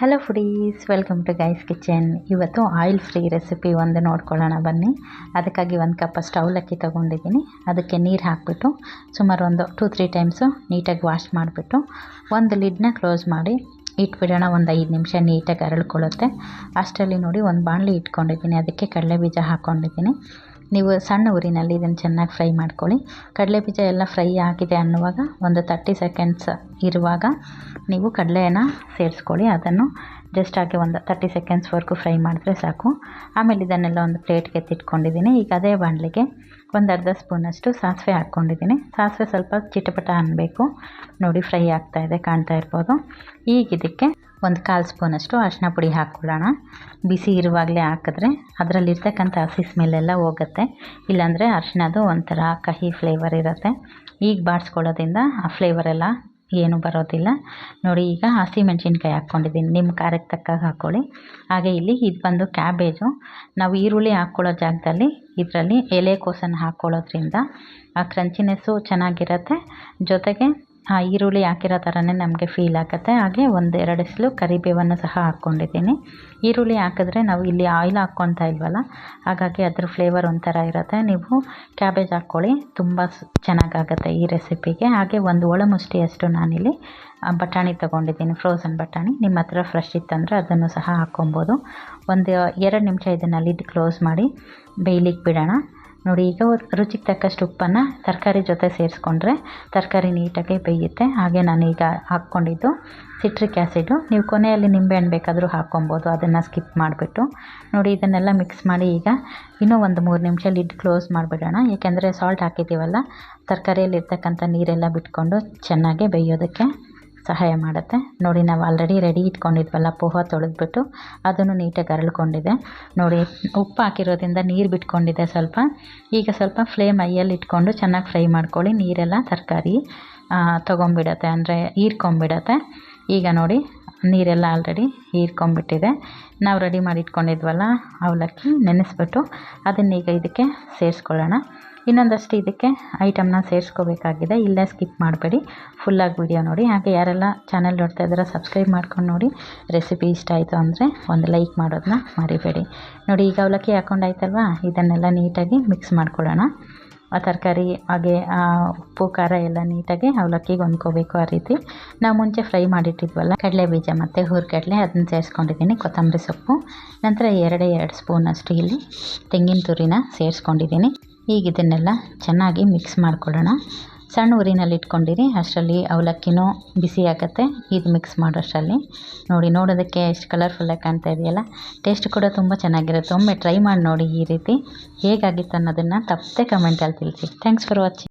Hello foodies welcome to guys kitchen ಇವತ್ತು oil free recipe ಒಂದು ನೋಡ್ಕೊಳ್ಳೋಣ ಬನ್ನಿ. ಅದಕ್ಕಾಗಿ ಒಂದು ಕಪ್ಪಷ್ಟು ಅವಲಕ್ಕಿ ತೊಗೊಂಡಿದ್ದೀನಿ. ಅದಕ್ಕೆ ನೀರು ಹಾಕಿಬಿಟ್ಟು ಸುಮಾರು ಒಂದು ಟೂ ತ್ರೀ ಟೈಮ್ಸು ನೀಟಾಗಿ ವಾಶ್ ಮಾಡಿಬಿಟ್ಟು ಒಂದು ಲಿಡ್ನ ಕ್ಲೋಸ್ ಮಾಡಿ ಇಟ್ಬಿಡೋಣ. ಒಂದು ಐದು ನಿಮಿಷ ನೀಟಾಗಿ ಅರಳ್ಕೊಳ್ಳುತ್ತೆ. ಅಷ್ಟರಲ್ಲಿ ನೋಡಿ ಒಂದು ಬಾಣಲಿ ಇಟ್ಕೊಂಡಿದ್ದೀನಿ. ಅದಕ್ಕೆ ಕಡಲೆ ಬೀಜ ಹಾಕ್ಕೊಂಡಿದ್ದೀನಿ ನೀವು ಸಣ್ಣ ಊರಿನಲ್ಲಿ ಇದನ್ನು ಚೆನ್ನಾಗಿ ಫ್ರೈ ಮಾಡ್ಕೊಳ್ಳಿ. ಕಡಲೆ ಬೀಜ ಎಲ್ಲ ಫ್ರೈ ಆಗಿದೆ ಅನ್ನುವಾಗ ಒಂದು ತರ್ಟಿ ಸೆಕೆಂಡ್ಸ್ ಇರುವಾಗ ನೀವು ಕಡಲೆನ ಸೇರಿಸ್ಕೊಳ್ಳಿ, ಅದನ್ನು ಜಸ್ಟ್ ಹಾಗೆ ಒಂದು ತರ್ಟಿ ಸೆಕೆಂಡ್ಸ್ವರೆಗೂ ಫ್ರೈ ಮಾಡಿದ್ರೆ ಸಾಕು. ಆಮೇಲೆ ಇದನ್ನೆಲ್ಲ ಒಂದು ಪ್ಲೇಟ್ಗೆ ಎತ್ತಿಟ್ಕೊಂಡಿದ್ದೀನಿ. ಈಗ ಅದೇ ಬಾಣಲಿಗೆ ಒಂದು ಅರ್ಧ ಸ್ಪೂನಷ್ಟು ಸಾಸಿವೆ ಹಾಕ್ಕೊಂಡಿದ್ದೀನಿ. ಸಾಸಿವೆ ಸ್ವಲ್ಪ ಚಿಟಪಟ ಅನ್ನಬೇಕು ನೋಡಿ ಫ್ರೈ ಆಗ್ತಾ ಇದೆ, ಕಾಣ್ತಾ ಇರ್ಬೋದು. ಈಗ ಇದಕ್ಕೆ ಒಂದು ಕಾಲು ಸ್ಪೂನಷ್ಟು ಅರಿಶಿನ ಪುಡಿ ಹಾಕ್ಕೊಳ್ಳೋಣ. ಬಿಸಿ ಇರುವಾಗಲೇ ಹಾಕಿದ್ರೆ ಅದರಲ್ಲಿರ್ತಕ್ಕಂಥ ಹಸಿ ಸ್ಮೆಲ್ಲೆಲ್ಲ ಹೋಗುತ್ತೆ. ಇಲ್ಲಾಂದರೆ ಅರಿಶಿನದು ಒಂಥರ ಕಹಿ ಫ್ಲೇವರ್ ಇರುತ್ತೆ. ಈಗ ಬಾಡಿಸ್ಕೊಳ್ಳೋದ್ರಿಂದ ಆ ಫ್ಲೇವರೆಲ್ಲ ಏನು ಬರೋದಿಲ್ಲ. ನೋಡಿ, ಈಗ ಹಸಿ ಮೆಣಸಿನ್ಕಾಯಿ ಹಾಕ್ಕೊಂಡಿದ್ದೀನಿ. ನಿಮ್ಮ ಖಾರಕ್ಕೆ ತಕ್ಕಾಗ ಹಾಕ್ಕೊಳ್ಳಿ ಹಾಗೆ ಇಲ್ಲಿ ಇದು ಬಂದು ಕ್ಯಾಬೇಜು. ನಾವು ಈರುಳ್ಳಿ ಹಾಕ್ಕೊಳ್ಳೋ ಜಾಗದಲ್ಲಿ ಇದರಲ್ಲಿ ಎಲೆಕೋಸನ್ನು ಹಾಕ್ಕೊಳ್ಳೋದ್ರಿಂದ ಆ ಕ್ರಂಚಿನೆಸ್ಸು ಚೆನ್ನಾಗಿರುತ್ತೆ. ಜೊತೆಗೆ ಆ ಈರುಳ್ಳಿ ಹಾಕಿರೋ ಥರನೇ ನಮಗೆ ಫೀಲ್ ಆಗುತ್ತೆ. ಹಾಗೆ ಒಂದು ಎರಡು ಕರಿಬೇವನ್ನು ಸಹ ಹಾಕ್ಕೊಂಡಿದ್ದೀನಿ. ಈರುಳ್ಳಿ ಹಾಕಿದ್ರೆ ನಾವು ಇಲ್ಲಿ ಆಯಿಲ್ ಹಾಕ್ಕೊತಾ ಇಲ್ವಲ್ಲ, ಹಾಗಾಗಿ ಅದ್ರ ಫ್ಲೇವರ್ ಒಂಥರ ಇರುತ್ತೆ. ನೀವು ಕ್ಯಾಬೇಜ್ ಹಾಕ್ಕೊಳ್ಳಿ, ತುಂಬ ಚೆನ್ನಾಗಾಗುತ್ತೆ ಈ ರೆಸಿಪಿಗೆ ಹಾಗೆ ಒಂದು ಒಳಮುಷ್ಟಿಯಷ್ಟು ನಾನಿಲ್ಲಿ ಬಟಾಣಿ ತೊಗೊಂಡಿದ್ದೀನಿ ಫ್ರೋಝನ್ ಬಟಾಣಿ. ನಿಮ್ಮ ಹತ್ರ ಫ್ರೆಶ್ ಇತ್ತಂದರೆ ಅದನ್ನು ಸಹ ಹಾಕ್ಕೊಬೋದು. ಒಂದು ಎರಡು ನಿಮಿಷ ಇದನ್ನು ಲಿಡ್ ಕ್ಲೋಸ್ ಮಾಡಿ, ಬೇಯ್ಲಿಕ್ಕೆ ಬಿಡೋಣ. ನೋಡಿ, ಈಗ ರುಚಿಗೆ ತಕ್ಕಷ್ಟು ಉಪ್ಪನ್ನು ತರಕಾರಿ ಜೊತೆ ಸೇರಿಸ್ಕೊಂಡ್ರೆ ತರಕಾರಿ ನೀಟಾಗಿ ಬೇಯುತ್ತೆ. ಹಾಗೆ ನಾನು ಈಗ ಹಾಕ್ಕೊಂಡಿದ್ದು ಸಿಟ್ರಿಕ್ ಆ್ಯಸಿಡು ನೀವು ಕೊನೆಯಲ್ಲಿ ನಿಂಬೆಹಣ್ಣು ಬೇಕಾದರೂ ಹಾಕ್ಕೊಬೋದು, ಅದನ್ನು ಸ್ಕಿಪ್ ಮಾಡಿಬಿಟ್ಟು. ನೋಡಿ, ಇದನ್ನೆಲ್ಲ ಮಿಕ್ಸ್ ಮಾಡಿ ಈಗ ಇನ್ನೂ ಒಂದು ಮೂರು ನಿಮಿಷ ಲಿಡ್ ಕ್ಲೋಸ್ ಮಾಡಿಬಿಡೋಣ. ಏಕೆಂದರೆ ಸಾಲ್ಟ್ ಹಾಕಿದ್ದೀವಲ್ಲ, ತರಕಾರಿಯಲ್ಲಿರ್ತಕ್ಕಂಥ ನೀರೆಲ್ಲ ಬಿಟ್ಕೊಂಡು ಚೆನ್ನಾಗೆ ಬೇಯೋದಕ್ಕೆ. ಸಹಾಯ ಮಾಡುತ್ತೆ. ನೋಡಿ, ನಾವು ಆಲ್ರೆಡಿ ರೆಡಿ ಇಟ್ಕೊಂಡಿದ್ವಲ್ಲ, ಪೋಹ ತೊಳೆದ್ಬಿಟ್ಟು ಅದನ್ನು ನೀಟಾಗಿ ಅರಳ್ಕೊಂಡಿದೆ ನೋಡಿ, ಉಪ್ಪು ಹಾಕಿರೋದ್ರಿಂದ ನೀರು ಬಿಟ್ಕೊಂಡಿದೆ ಸ್ವಲ್ಪ. ಈಗ ಸ್ವಲ್ಪ ಫ್ಲೇಮ್ ಐಯಲ್ಲಿ ಇಟ್ಕೊಂಡು ಚೆನ್ನಾಗಿ ಫ್ರೈ ಮಾಡ್ಕೊಳ್ಳಿ. ನೀರೆಲ್ಲ ತರಕಾರಿ ತೊಗೊಂಬಿಡತ್ತೆ ಅಂದರೆ ಹೀರ್ಕೊಂಬಿಡತ್ತೆ ಈಗ ನೋಡಿ, ನೀರೆಲ್ಲ ಆಲ್ರೆಡಿ ಹೀರ್ಕೊಂಬಿಟ್ಟಿದೆ ನಾವು ರೆಡಿ ಮಾಡಿ ಇಟ್ಕೊಂಡಿದ್ವಲ್ಲ ಅವಲಕ್ಕಿ ನೆನೆಸ್ಬಿಟ್ಟು ಅದನ್ನೀಗ ಇದಕ್ಕೆ ಸೇರಿಸ್ಕೊಳ್ಳೋಣ. ಇನ್ನೊಂದಷ್ಟು ಇದಕ್ಕೆ ಐಟಮ್ನ ಸೇರಿಸ್ಕೋಬೇಕಾಗಿದೆ. ಇಲ್ಲೇ ಸ್ಕಿಪ್ ಮಾಡಬೇಡಿ. ಫುಲ್ಲಾಗಿ ವಿಡಿಯೋ ನೋಡಿ. ಹಾಗೆ ಯಾರೆಲ್ಲ ಚಾನಲ್ ನೋಡ್ತಾ ಇದ್ದಾರೆ ಸಬ್ಸ್ಕ್ರೈಬ್ ಮಾಡ್ಕೊಂಡು ನೋಡಿ. ರೆಸಿಪಿ ಇಷ್ಟ ಆಯಿತು ಅಂದರೆ ಒಂದು ಲೈಕ್ ಮಾಡೋದನ್ನ ಮರಿಬೇಡಿ. ನೋಡಿ, ಈಗ ಅವಲಕ್ಕಿ ಹಾಕೊಂಡಾಯ್ತಲ್ವಾ ಇದನ್ನೆಲ್ಲ ನೀಟಾಗಿ ಮಿಕ್ಸ್ ಮಾಡ್ಕೊಳ್ಳೋಣ. ಆ ತರಕಾರಿ, ಹಾಗೆ ಉಪ್ಪು, ಖಾರ ಎಲ್ಲ ನೀಟಾಗಿ ಅವಲಕ್ಕಿಗೆ ಹೊಂದ್ಕೋಬೇಕು ಆ ರೀತಿ. ನಾವು ಮುಂಚೆ ಫ್ರೈ ಮಾಡಿಟ್ಟಿದ್ವಲ್ಲ ಕಡಲೆ ಬೀಜ ಮತ್ತು ಹುರ್ಗಡಲೆ, ಅದನ್ನ ಸೇರಿಸ್ಕೊಂಡಿದ್ದೀನಿ. ಕೊತ್ತಂಬರಿ ಸೊಪ್ಪು, ನಂತರ ಎರಡೇ ಎರಡು ಸ್ಪೂನಷ್ಟು ಇಲ್ಲಿ ತೆಂಗಿನ ತುರಿನ ಸೇರಿಸ್ಕೊಂಡಿದ್ದೀನಿ. ಈಗ ಇದನ್ನೆಲ್ಲ ಚೆನ್ನಾಗಿ ಮಿಕ್ಸ್ ಮಾಡ್ಕೊಳ್ಳೋಣ. ಸಣ್ಣ ಉರಿನಲ್ಲಿ ಇಟ್ಕೊಂಡಿರಿ, ಅಷ್ಟರಲ್ಲಿ ಅವಲಕ್ಕಿನೂ ಬಿಸಿ ಆಗುತ್ತೆ ಇದು ಮಿಕ್ಸ್ ಮಾಡೋಷ್ಟರಲ್ಲಿ. ನೋಡಿ, ನೋಡೋದಕ್ಕೆ ಎಷ್ಟು ಕಲರ್ಫುಲ್ಲಾಗಿ ಕಾಣ್ತಾ ಇದೆಯಲ್ಲ. ಟೇಸ್ಟ್ ಕೂಡ ತುಂಬ ಚೆನ್ನಾಗಿರುತ್ತೆ. ಒಮ್ಮೆ ಟ್ರೈ ಮಾಡಿ ನೋಡಿ ಈ ರೀತಿ. ಹೇಗಾಗಿತ್ತು ಅನ್ನೋದನ್ನು ತಪ್ಪದೆ ಕಮೆಂಟಲ್ಲಿ ತಿಳಿಸಿ. Thanks for watching